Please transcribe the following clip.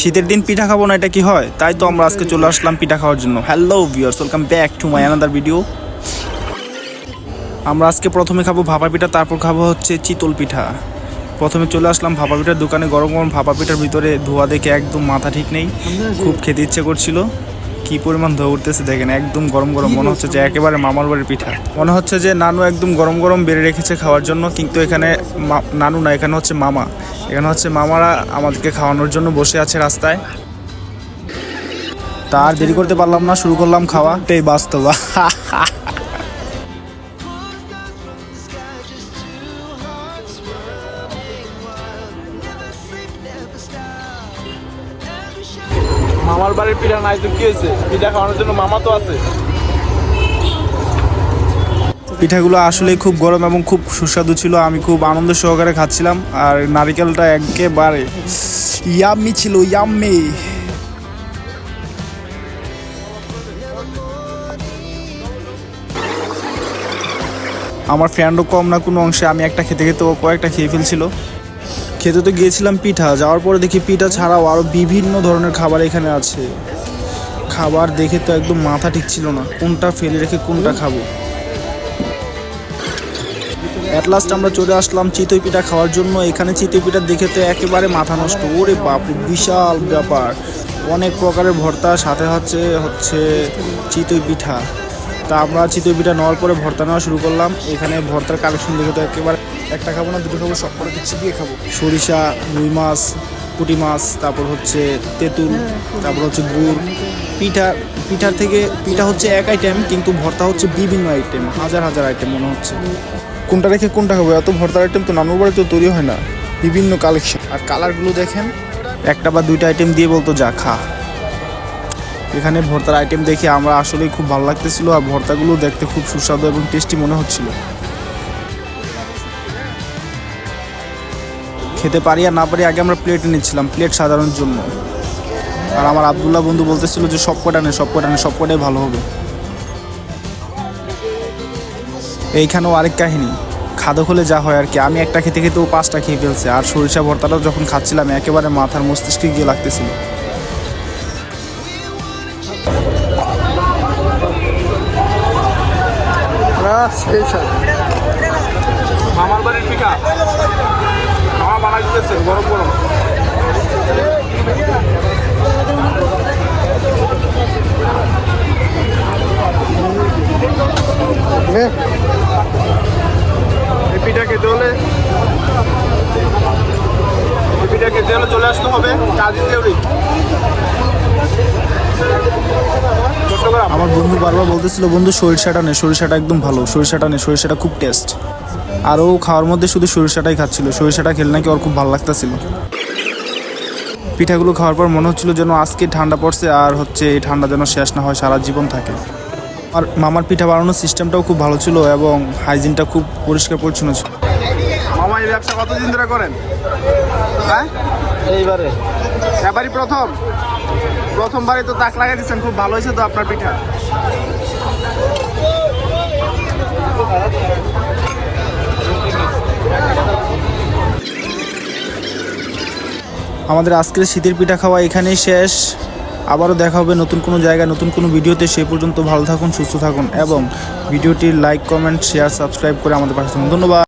শীতের দিন পিঠা খাব না এটা কি হয়? তাই তো আমরা আজকে চলে আসলাম পিঠা খাওয়ার জন্য। Hello viewers welcome back to my another video আমরা আজকে প্রথমে খাব ভাপা পিঠা তারপর খাব হচ্ছে চিতল পিঠা। প্রথমে চলে আসলাম ভাপা পিঠার দোকানে গরম গরম ভাপা পিঠার ভিতরে ধোয়া দেখে একদম মাথা ঠিক নেই। খুব খেতে ইচ্ছে করছিল। কি পরিমাণ ধোয়া উঠতেছে দেখেন একদম গরম গরম মনে হচ্ছে যে একেবারে মামার বাড়ির পিঠা। মনে হচ্ছে যে নানু একদম গরম গরম বেড়ে রেখেছে খাওয়ার জন্য কিন্তু এখানে নানু না এখানে হচ্ছে মামা। এখানে হচ্ছে মামারা আমাদেরকে খাওয়ানোর জন্য বসে আছে রাস্তায়। তার দেরি করতে পারলাম না শুরু করলাম খাওয়া এটাই বাস্তব। মামার বাড়ির পিঠা নাই তো কি হয়েছে? পিঠা খাওয়ানোর জন্য মামা তো আছে। পিঠাগুলো আসলে খুব গরম এবং খুব সুস্বাদু ছিল। আমি খুব আনন্দ সহকারে খাচ্ছিলাম। আর নারিকেলটা একেবারে ইয়াম্মি ছিল ইয়াম্মি আমার ফ্রেন্ডও কম না, কোনো অংশে আমি একটা খেতে খেতে ও কয়েকটা খেয়ে ফেলছিল। খেতে তো গিয়েছিলাম পিঠা, যাওয়ার পরে দেখি পিঠা ছাড়াও আরও বিভিন্ন ধরনের খাবার এখানে আছে। খাবার দেখে তো একদম মাথা ঠিক ছিল না, কোনটা ফেলে রেখে কোনটা খাব। অ্যাট লাস্ট আমরা চলে আসলাম চিতই পিঠা খাওয়ার জন্য। এখানে চিতই পিঠা দেখে তো একেবারে মাথা নষ্ট। ওরে বাপরে, বিশাল ব্যাপার। অনেক প্রকারের ভর্তা, সাথে হচ্ছে হচ্ছে চিতই পিঠা। তা আমরা চিতই পিঠা নেওয়ার পরে ভর্তা নেওয়া শুরু করলাম। এখানে ভর্তার কালেকশন দেখে তো একেবারে একটা খাব না, দুটো খাব, সব করে দিচ্ছি, দিয়ে খাব। সরিষা, রুই মাছ, পুঁটি মাছ, তারপর হচ্ছে তেঁতুল, তারপর হচ্ছে গুড়। পিঠা, পিঠার থেকে, পিঠা হচ্ছে এক আইটেম কিন্তু ভর্তা হচ্ছে বিভিন্ন আইটেম হাজার হাজার আইটেম মনে হচ্ছে। কোনটা রেখে কোনটা খাব? এত ভর্তার আইটেম তো নানুর বাড়িতে তৈরি হয় না। বিভিন্ন কালেকশন আর কালারগুলো দেখেন, একটা বা দুইটা আইটেম দিয়ে বলতো, যা, খা। এখানে ভর্তার আইটেম দেখে আমরা আসলেই খুব ভালো লাগতেছিল, আর ভর্তাগুলো দেখতে খুব সুস্বাদু এবং টেস্টি মনে হচ্ছিল। খেতে পারি আর না পারি আগে আমরা প্লেটে নিচ্ছিলাম প্লেট সাজানোর জন্য। আর আমার আবদুল্লাহ বন্ধু বলতেছিল যে সব কটা নে সব কটা নে সব কটাই ভালো হবে। এইখানেও আরেক কাহিনী। খাদক হলে যা হয় আর কি আমি একটা খেতে খেতে ও পাঁচটা খেয়ে ফেলছে আর সরিষা ভর্তাটাও যখন খাচ্ছিলাম একেবারে মাথার মস্তিষ্কে গিয়ে লাগতেছিল। মামার বাড়ির পিঠা। গরম গরম। পিঠা খেতে হলে পিঠা খেতে হলে চলে আসতে হবে কাজী দেউরি আমার বন্ধু বারবার বলতেছিল বন্ধু সরিষাটা নে সরিষাটা একদম ভালো সরিষাটা নে সরিষাটা খুব টেস্ট আর ও খাওয়ার মধ্যে শুধু সরিষাটাই খাচ্ছিল। সরিষাটা খেলে নাকি ওর খুব ভালো লাগতেছিল। পিঠাগুলো খাওয়ার পর মনে হচ্ছিল যেন আজকে ঠান্ডা পড়ছে আর হচ্ছে এই ঠান্ডা যেন শেষ না হয় সারা জীবন থাকে। আর মামার পিঠা বানানোর সিস্টেমটাও খুব ভালো ছিল এবং হাইজিনটা খুব পরিষ্কার পরিচ্ছন্ন ছিল। মামা এই ব্যবসা কতদিন ধরে করেন? হ্যাঁ? এইবারে। এবারই প্রথম। প্রথমবারই তো তাক লাগাই দিচ্ছেন খুব ভালো হয়েছে তো আপনার পিঠা। আমাদের আজকের শীতের পিঠা খাওয়া এখানেই শেষ। আবারও দেখা হবে নতুন কোনো জায়গায়, নতুন কোনো ভিডিওতে। সে পর্যন্ত ভালো থাকুন, সুস্থ থাকুন এবং ভিডিওটি লাইক কমেন্ট শেয়ার সাবস্ক্রাইব করে আমাদের পাশে ধন্যবাদ।